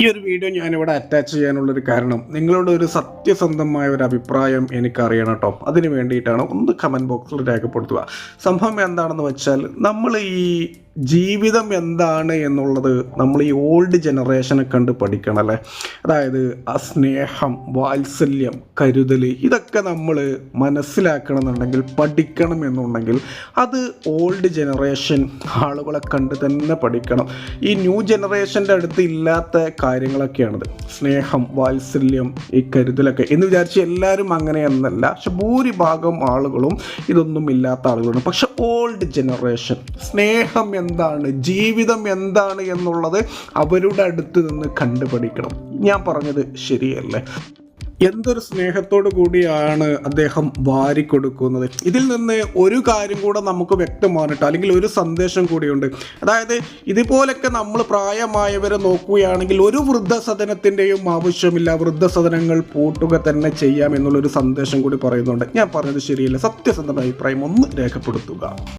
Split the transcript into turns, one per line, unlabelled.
ഈ ഒരു വീഡിയോ ഞാനിവിടെ അറ്റാച്ച് ചെയ്യാനുള്ളൊരു കാരണം നിങ്ങളുടെ ഒരു സത്യസന്ധമായ ഒരു അഭിപ്രായം എനിക്കറിയണം കേട്ടോ അതിന് വേണ്ടിയിട്ടാണ് ഒന്ന് കമന്റ് ബോക്സിൽ രേഖപ്പെടുത്തുക. സംഭവം എന്താണെന്ന് വെച്ചാൽ നമ്മൾ ഈ ജീവിതം എന്താണ് എന്നുള്ളത് നമ്മൾ ഈ ഓൾഡ് ജനറേഷനെ കണ്ട് പഠിക്കണം അല്ലേ? അതായത് സ്നേഹം വാത്സല്യം കരുതൽ ഇതൊക്കെ നമ്മൾ മനസ്സിലാക്കണമെന്നുണ്ടെങ്കിൽ പഠിക്കണം എന്നുണ്ടെങ്കിൽ അത് ഓൾഡ് ജനറേഷൻ ആളുകളെ കണ്ട് തന്നെ പഠിക്കണം. ഈ ന്യൂ ജനറേഷന്റെ അടുത്ത് ഇല്ലാത്ത കാര്യങ്ങളൊക്കെയാണത്. സ്നേഹം വാത്സല്യം ഈ കരുതലൊക്കെ എന്ന് വിചാരിച്ച് എല്ലാവരും അങ്ങനെയെന്നല്ല. പക്ഷെ ഭൂരിഭാഗം ആളുകളും ഇതൊന്നും ഇല്ലാത്ത ആളുകളാണ്. പക്ഷെ ഓൾഡ് ജനറേഷൻ സ്നേഹം എന്താണ്? ജീവിതം എന്താണ് എന്നുള്ളത് അവരുടെ അടുത്ത് നിന്ന് കണ്ടുപഠിക്കണം. ഞാൻ പറഞ്ഞത് ശരിയല്ലേ? എന്തൊരു സ്നേഹത്തോടു കൂടിയാണ് അദ്ദേഹം വാരിക്കൊടുക്കുന്നത്. ഇതിൽ നിന്ന് ഒരു കാര്യം കൂടെ നമുക്ക് വ്യക്തമാണിട്ട് അല്ലെങ്കിൽ ഒരു സന്ദേശം കൂടിയുണ്ട്. അതായത് ഇതുപോലൊക്കെ നമ്മൾ പ്രായമായവരെ നോക്കുകയാണെങ്കിൽ ഒരു വൃദ്ധസദനത്തിന്റെയും ആവശ്യമില്ല. വൃദ്ധസദനങ്ങൾ പൂട്ടുക തന്നെ ചെയ്യാം എന്നുള്ളൊരു സന്ദേശം കൂടി പറയുന്നുണ്ട്. ഞാൻ പറഞ്ഞത് ശരിയല്ല. സത്യസന്ധമായ അഭിപ്രായം ഒന്ന് രേഖപ്പെടുത്തുക.